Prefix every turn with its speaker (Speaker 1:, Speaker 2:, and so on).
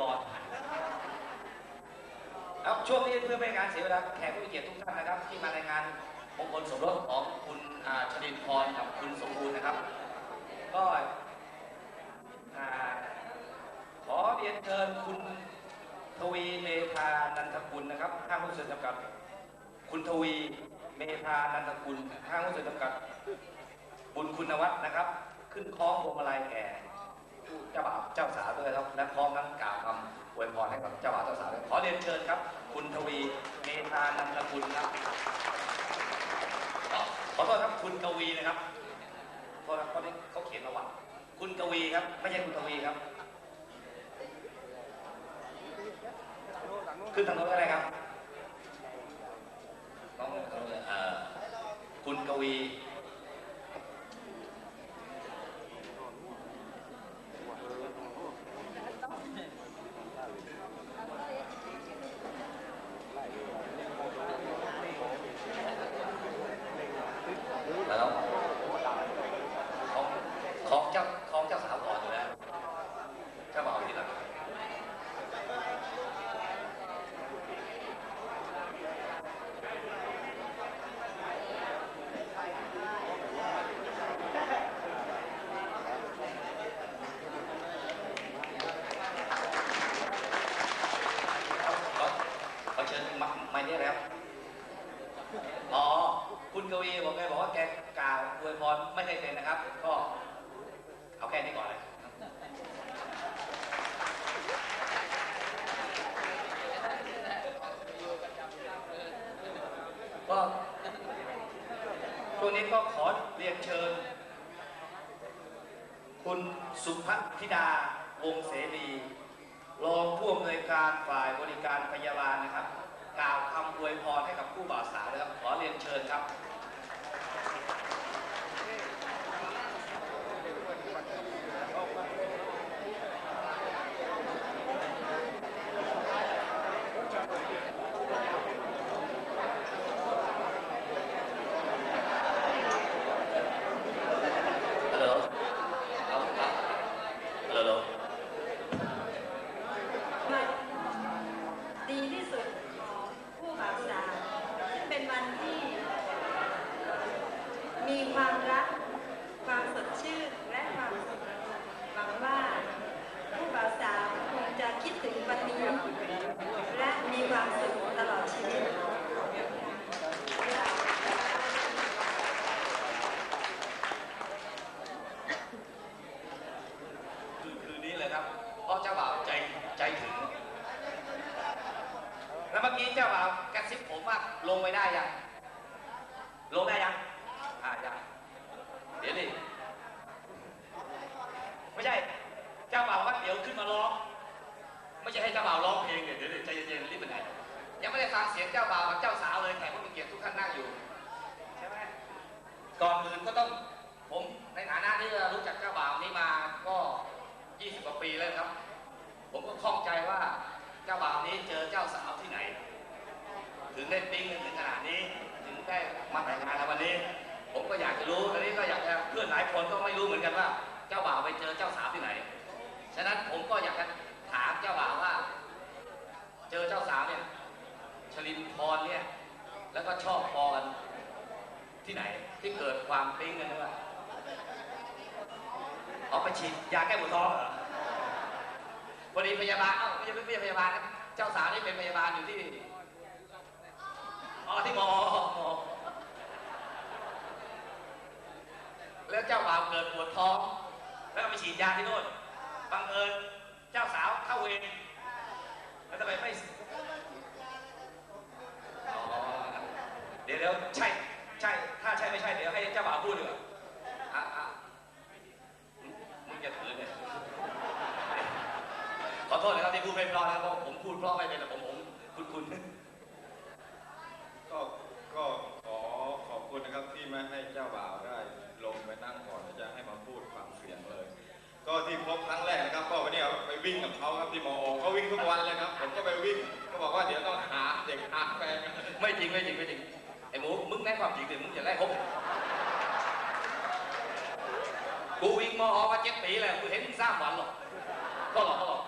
Speaker 1: กรครับช่วงนี้เพื่อไม่ให้การเสียเวลาแขกผู้มีเกียรติทุกท่านนะครับ ที่มาในงานมงคลสมรสของคุณชลินพรกับคุณสมบูรณ์นะครับ ก็ขอเรียนเชิญคุณทวีเมธานันทกุลนะครับห้างหุ้นส่วนจำกัด คุณทวีเมธานันทกุลห้างหุ้นส่วนจำกัด บุญคุณวัฒน์นะครับ ขึ้นคล้องพวงมาลัยแก่ เจ้าบ่าวเจ้าสาวด้วยครับและพร้อมทั้งกล่าวคำอวยพรให้กับเจ้าบ่าวเจ้าสาวด้วยขอเรียนเชิญครับ คุณทวีเมธานันทกุลครับขอโทษครับคุณกวีนะครับโทษครับตอนนี้เขาเขียนประวัติคุณกวีครับ ไม่ใช่คุณทวีครับ ขึ้นทางโน้นก็ได้ครับน้องเอ่อคุณกวีของของเจ้าของเจ้าสาวก่อนอยู่แล้วเจ้าบ่าวทีหลังเอาขอขอเชิญมาไม่ได้แล้ว อ๋อ คุณกวีบอกแกบอกว่าแกกล่าวอวยพรไม่เคยเป็นนะครับ ก็เอาแค่นี้ก่อนเลยก็ช่วงนี้ก็ขอเรียนเชิญ คุณสุพัฒธิดาวงเสรีรองผู้อำนวยการฝ่ายบริการพยาบาลนะครับ กล่าวคำอวยพรให้กับผู้บ่าวสาวนะครับ ขอเรียนเชิญครับ ฮัลโหลเอาครับฮัลโหล
Speaker 2: วันดีที่สุดของผู้บ่าวสาวซึ่งเป็นวันที่ มีความรัก ความสดชื่น และความสุขหวังว่า ผู้บ่าวสาวคงจะคิดถึงวันนี้ และมีความสุขตลอดชีวิต
Speaker 1: คือคืนนี้เลยครับ เพราะเจ้าบ่าวใจใจถึง แล้วเมื่อกี้เจ้าบ่าวกระซิบผมว่าลงไปได้ยัง ลงได้ยัง อ่ายัง เดี๋ยวดิไม่ใช่ เจ้าบ่าวว่าเดี๋ยวขึ้นมาร้อง ไม่ใช่ให้เจ้าบ่าวร้องเพลงเดี๋ยวเดี๋ยวใจเย็นๆรีบไปไหน ยังไม่ได้ฟังเสียงเจ้าบ่าวกับเจ้าสาวเลยแขกผู้มีเกียรติทุกท่านนั่งอยู่ ใช่ไหมก่อนอื่นก็ต้องผมในฐานะที่รู้จักเจ้าบ่าวนี้มาก็ 20 กว่าปีแล้วครับ ผมก็ข้องใจว่า เจ้าบ่าวนี้เจอเจ้าสาวที่ไหน ถึงได้ปิ๊งกันถึงขนาดนี้ ถึงได้มาแต่งงานกันวันนี้ ผมก็อยากจะรู้อันนี้ก็อยากจะเพื่อนหลายคนก็ไม่รู้เหมือนกันว่า เจ้าบ่าวไปเจอเจ้าสาวที่ไหน ฉะนั้นผมก็อยากจะถามเจ้าบ่าวว่า เจอเจ้าสาวเนี่ยชลินพรเนี่ยแล้วก็ชอบพอกันที่ไหนที่เกิดความปิ๊งกันด้วยเอาไปฉีดยาแก้ปวดท้องเหรอ พอดีพยาบาลเอ้าไม่ใช่ไม่ใช่พยาบาลนะเจ้าสาวนี่เป็นพยาบาลอยู่ที่อ๋อที่มอแล้วเจ้าบ่าวเกิดปวดท้อง แล้วไปฉีดยาที่โน่นบังเอิญเจ้าสาวเข้าเวรแล้วทำไมไม่ อ๋อเดี๋ยวเดี๋ยวใช่ใช่ ถ้าใช่ไม่ใช่ เดี๋ยวให้เจ้าบ่าวพูดดีกว่าอะอะมึงมึงจะถือเนี่ยขอโทษนะครับที่พูดไม่เพราะนะครับเพราะผมพูดเพราะไม่เป็นแต่ผมผมคุณคุณ
Speaker 3: ก็ก็ขอขอบคุณนะครับที่ไม่ให้เจ้าบ่าวได้ลงไปนั่งก่อนแล้วจะให้มาพูดฟังเสียงเลย ก็ที่พบครั้งแรกนะครับ ก็วันนี้ไปวิ่งกับเขาครับที่มอเขาวิ่งทุกวันเลยครับ ผมก็ไปวิ่งก็บอกว่าเดี๋ยวต้องหาเด็กหาแฟน
Speaker 1: ไม่จริงไม่จริงไม่จริงไอ้หมูมึงแน่ความจริงเลยมึงจะไล่ผมกูวิ่งมอมาเจ็ดปีแล้วกูเห็นสร้างวันหรอกก็หรอกก็หรอก